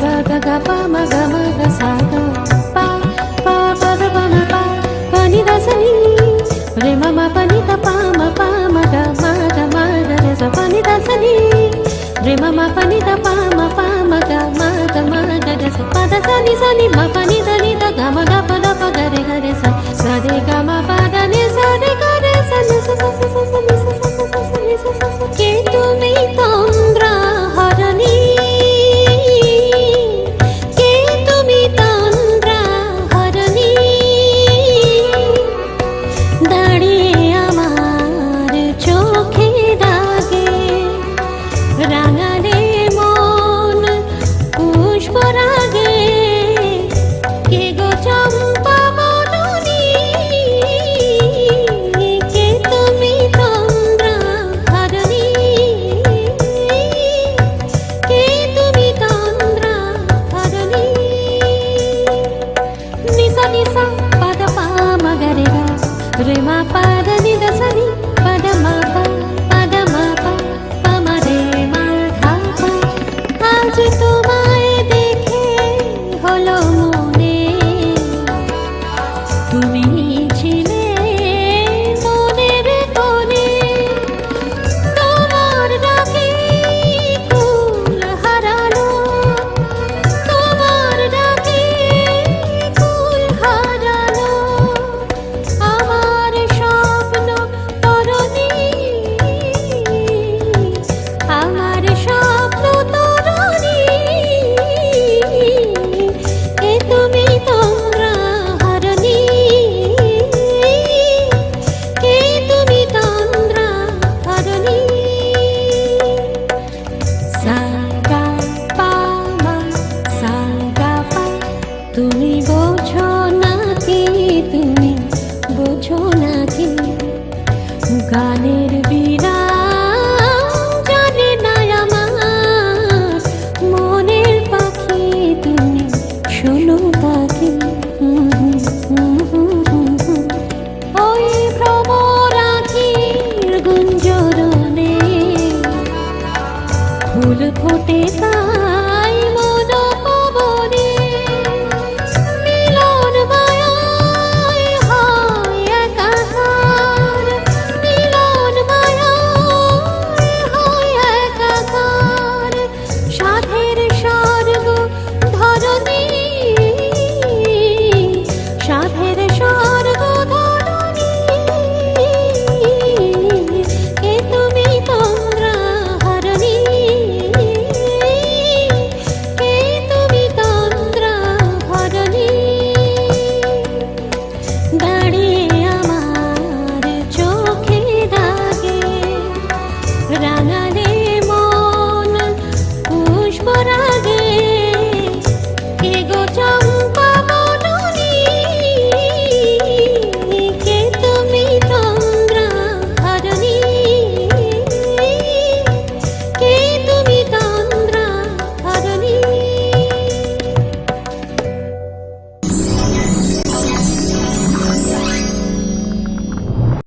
ప మ గ మ గ సా గ ప ప ప ద ప మ ప ప ని ద స ని రే మ మ ప ని ద ప మ ప మ గ మ గ మ గ రే స ప ని ద స ని రే మ మ ప ని ద ప మ ప మ గ మ గ మ గ రే స ప ద స ని స ని మ ప ని দাঁড়িয়ে రే మా তুমি বোঝো না কি তুমি বোঝো না গানে